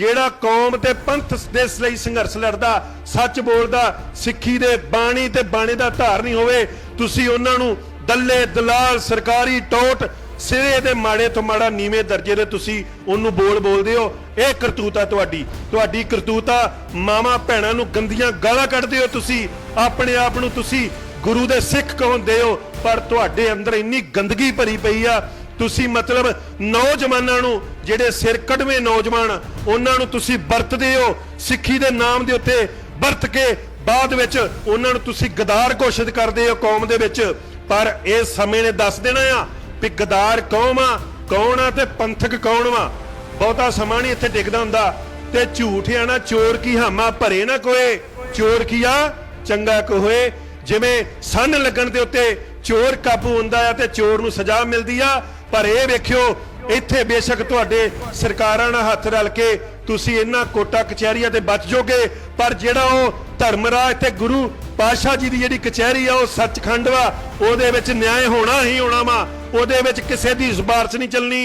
ਜਿਹੜਾ ਕੌਮ ਤੇ ਪੰਥ ਦੇ ਲਈ ਸੰਘਰਸ਼ ਲੜਦਾ, ਸੱਚ ਬੋਲਦਾ, ਸਿੱਖੀ ਦੇ ਬਾਣੀ ਤੇ ਬਾਣੀ ਦਾ ਧਾਰਨੀ ਹੋਵੇ, ਤੁਸੀਂ ਉਹਨਾਂ ਨੂੰ ਦੱਲੇ ਦਲਾਲ ਸਰਕਾਰੀ ਟੋਟ, ਸਿਰੇ ਦੇ ਮਾੜੇ ਤੋਂ ਮਾੜਾ ਨੀਵੇਂ ਦਰਜੇ ਦੇ ਤੁਸੀਂ ਉਹਨੂੰ ਬੋਲ ਬੋਲਦੇ ਹੋ, ਇਹ ਕਰਤੂਤ ਆ ਤੁਹਾਡੀ। ਤੁਹਾਡੀ ਕਰਤੂਤ ਆ ਮਾਮਾ ਭੈਣਾਂ ਨੂੰ ਗੰਦੀਆਂ ਗਾਲਾਂ ਕੱਢਦੇ ਹੋ ਤੁਸੀਂ, ਆਪਣੇ ਆਪ ਨੂੰ ਤੁਸੀਂ ਗੁਰੂ ਦੇ ਸਿੱਖ ਕਹੋਂਦੇ ਹੋ, ਪਰ ਤੁਹਾਡੇ ਅੰਦਰ ਇੰਨੀ ਗੰਦਗੀ ਭਰੀ ਪਈ ਆ ਤੁਸੀਂ ਮਤਲਬ ਨੌਜਵਾਨਾਂ ਨੂੰ, ਜਿਹੜੇ ਸਿਰ ਕਢਵੇਂ ਨੌਜਵਾਨ, ਉਹਨਾਂ ਨੂੰ ਤੁਸੀਂ ਵਰਤਦੇ ਹੋ, ਸਿੱਖੀ ਦੇ ਨਾਮ ਦੇ ਉੱਤੇ ਵਰਤ ਕੇ ਬਾਅਦ ਵਿੱਚ ਉਹਨਾਂ ਨੂੰ ਤੁਸੀਂ ਗਦਾਰ ਘੋਸ਼ਿਤ ਕਰਦੇ ਹੋ ਕੌਮ ਦੇ ਵਿੱਚ। ਪਰ ਇਹ ਸਮੇਂ ਨੇ ਦੱਸ ਦੇਣਾ ਆ ਵੀ ਗਦਾਰ ਕੌਮ ਆ, ਕੌਣ ਆ ਤੇ ਪੰਥਕ ਕੌਣ ਵਾ। ਬਹੁਤਾ ਸਮਾਂ ਨਹੀਂ ਇੱਥੇ ਡਿੱਗਦਾ ਹੁੰਦਾ। ਤੇ ਝੂਠ ਆ ਨਾ, ਚੋਰ ਕੀ ਹਾਮਾ ਭਰੇ ਨਾ ਕੋਏ। ਚੋਰ ਕੀ ਆ? ਚੰਗਾ ਕੋ ਜਿਵੇਂ ਸੰਨ ਲੱਗਣ ਦੇ ਉੱਤੇ ਚੋਰ ਕਾਬੂ ਹੁੰਦਾ ਆ ਤੇ ਚੋਰ ਨੂੰ ਸਜ਼ਾ ਮਿਲਦੀ ਆ ਪਰ ਇਹ ਵੇਖਿਓ, ਇੱਥੇ ਬੇਸ਼ੱਕ ਤੁਹਾਡੇ ਸਰਕਾਰਾਂ ਨਾਲ ਹੱਥ ਰਲ ਕੇ ਤੁਸੀਂ ਇਹਨਾਂ ਕੋਟਾ ਕਚਹਿਰੀਆਂ ਤੇ ਬਚ ਜਾਓਗੇ ਪਰ ਜਿਹੜਾ ਉਹ ਧਰਮਰਾਜ ਤੇ ਗੁਰੂ ਪਾਤਸ਼ਾਹ ਜੀ ਦੀ ਜਿਹੜੀ ਕਚਹਿਰੀ ਆ, ਉਹ ਸੱਚਖੰਡ ਵਾ, ਉਹਦੇ ਵਿੱਚ ਨਿਆਂ ਹੋਣਾ ਹੀ ਹੋਣਾ ਵਾ, ਉਹਦੇ ਵਿੱਚ ਕਿਸੇ ਦੀ ਸਿਫਾਰਿਸ਼ ਨਹੀਂ ਚੱਲਣੀ।